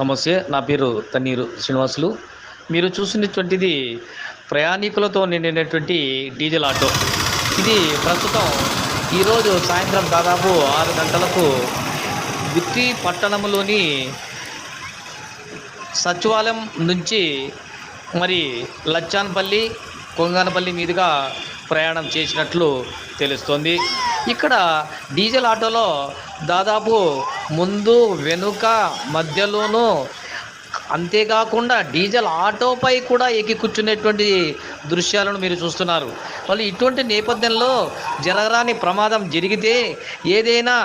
నమస్తే నా పేరు తన్నీరు శ్రీనివాసులు. మీరు చూసినటువంటిది ప్రయాణికులతో నిండినటువంటి డీజిల్ ఆటో. ఇది ప్రస్తుతం ఈరోజు సాయంత్రం దాదాపు ఆరు గంటలకు గుత్తి పట్టణంలోని సచివాలయం నుంచి మరి లచ్చాన్పల్లి కొంగనపల్లి మీదుగా ప్రయాణం చేసినట్లు తెలుస్తోంది. ఇక్కడ డీజిల్ ఆటోలో దాదాపు ముందు వెనుక మధ్యలోనూ అంతేకాకుండా డీజిల్ ఆటోపై కూడా ఎక్కి కూర్చునేటువంటి దృశ్యాలను మీరు చూస్తున్నారు. మళ్ళీ ఇటువంటి నేపథ్యంలో జరగరాని ప్రమాదం జరిగితే ఏదైనా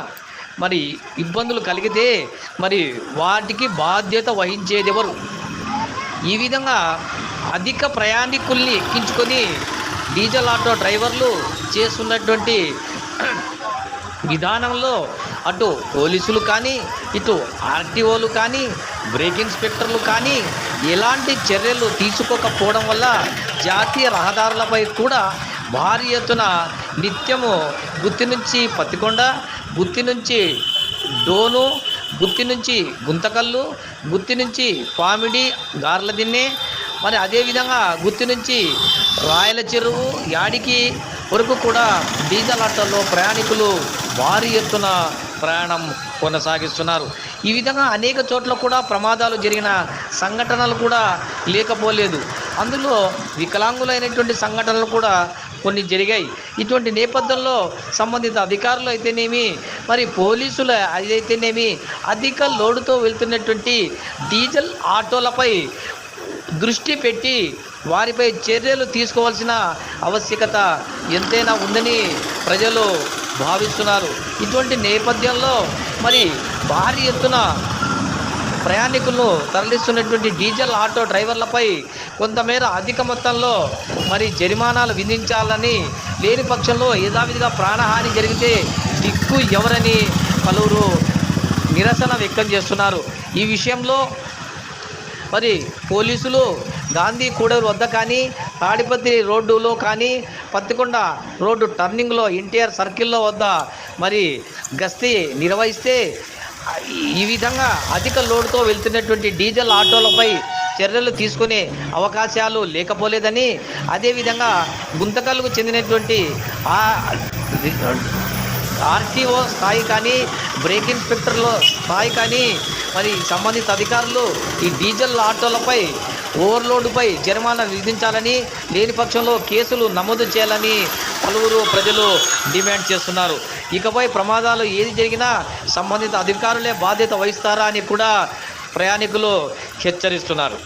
మరి ఇబ్బందులు కలిగితే మరి వాటికి బాధ్యత వహించేది ఎవరు ఈ విధంగా అధిక ప్రయాణికుల్ని ఎక్కించుకొని డీజిల్ ఆటో డ్రైవర్లు చేస్తున్నటువంటి విధానంలో అటు పోలీసులు కానీ ఇటు ఆర్టీఓలు కానీ బ్రేక్ ఇన్స్పెక్టర్లు కానీ ఎలాంటి చర్యలు తీసుకోకపోవడం వల్ల జాతీయ రహదారులపై కూడా భారీ ఎత్తున నిత్యము గుత్తి నుంచి పత్తికొండ గుత్తి నుంచి డోను గుత్తి నుంచి గుంతకల్లు గుత్తి నుంచి పామిడి గార్ల దిన్నే మరి అదేవిధంగా గుత్తి నుంచి రాయల చెరువు యాడికి వరకు కూడా డీజల్ ఆటోల్లో ప్రయాణికులు భారీ ఎత్తున ప్రయాణం కొనసాగిస్తున్నారు. ఈ విధంగా అనేక చోట్ల కూడా ప్రమాదాలు జరిగిన సంఘటనలు కూడా లేకపోలేదు. అందులో వికలాంగులైనటువంటి సంఘటనలు కూడా కొన్ని జరిగాయి. ఇటువంటి నేపథ్యంలో సంబంధిత అధికారులు అయితేనేమి మరి పోలీసులు అయితేనేమి అధిక లోడుతో వెళ్తున్నటువంటి డీజిల్ ఆటోలపై దృష్టి పెట్టి వారిపై చర్యలు తీసుకోవాల్సిన ఆవశ్యకత ఎంతైనా ఉందని ప్రజలు భావిస్తున్నారు. ఇటువంటి నేపథ్యంలో మరి భారీ ఎత్తున ప్రయాణికులను తరలిస్తున్నటువంటి డీజిల్ ఆటో డ్రైవర్లపై కొంతమేర అధిక మొత్తంలో మరి జరిమానాలు విధించాలని లేని పక్షంలో యథావిధిగా ప్రాణహాని జరిగితే దిక్కు ఎవరని పలువురు నిరసన వ్యక్తం చేస్తున్నారు. ఈ విషయంలో మరి పోలీసులు గాంధీ కూడలి వద్ద కానీ తాడిపత్రి రోడ్డులో కానీ పత్తికొండ రోడ్డు టర్నింగ్లో ఎన్టీఆర్ సర్కిల్లో వద్ద మరి గస్తీ నిర్వహిస్తే ఈ విధంగా అధిక లోడ్తో వెళ్తున్నటువంటి డీజిల్ ఆటోలపై చర్యలు తీసుకునే అవకాశాలు లేకపోలేదని అదేవిధంగా గుంతకల్లుకు చెందినటువంటి ఆ ఆర్టీఓ స్థాయి కానీ బ్రేక్ ఇన్స్పెక్టర్ల స్థాయి కానీ మరి సంబంధిత అధికారులు ఈ డీజిల్ ఆటోలపై ఓవర్లోడ్పై జరిమానా విధించాలని లేని పక్షంలో కేసులు నమోదు చేయాలని పలువురు ప్రజలు డిమాండ్ చేస్తున్నారు. ఇకపై ప్రమాదాలు ఏది జరిగినా సంబంధిత అధికారులే బాధ్యత వహిస్తారా అని కూడా ప్రయాణికులు హెచ్చరిస్తున్నారు.